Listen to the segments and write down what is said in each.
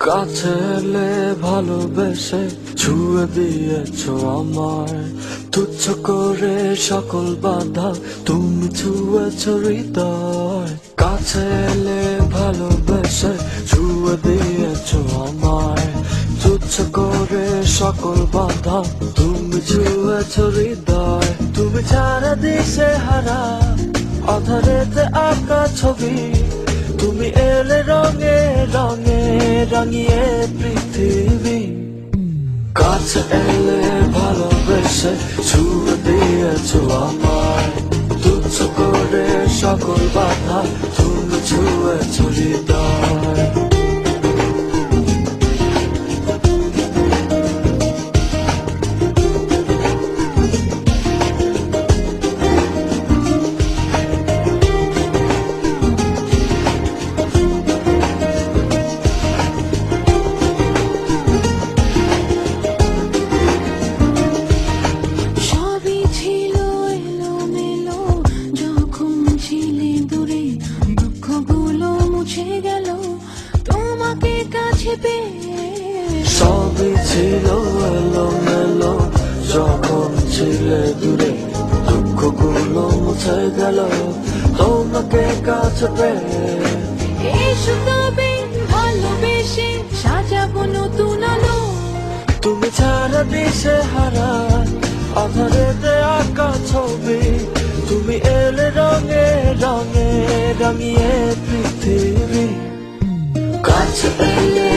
কাছে এলে ভালোবেসে ছুঁয়ে দিয়েছ আমায়। তুচ্ছ করে সকল বাধা তুমি ছুঁয়েছ হৃদয়। কাছেলে ভালোবেসে ছুঁয়ে দিয়েছ আমায়। তুচ্ছ করে সকল বাধা তুমি ছুঁয়েছ হৃদয়। তুমি ছাড়া দিশে হারা, অধারেতে আঁকা ছবি। রঙিয়ে পৃথিবী। কাছে এলে ভালোবেসে ছুঁয়ে দিয়েছ আমার তুচ্ছ করে সকল বাধা তুমি ছুয়ে ছুড়ি সবই কাছে সবই ছিল এলো মেলো যখন ছিলে দূরে দুঃখগুলো মুছে গেল তোমাকে কাছে পেয়ে। এসো তবে ভালোবেসে সাজাবো নতুন আলো। তুমি ছাড়া দিশে হারা আধারেতে আঁকা ছবি তুমি এলে রঙে রঙে রঙিয়ে পৃথিবী। কাছে এলে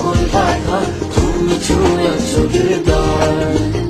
তুচ্ছ করে তুমি ছুঁয়েছ হৃদয়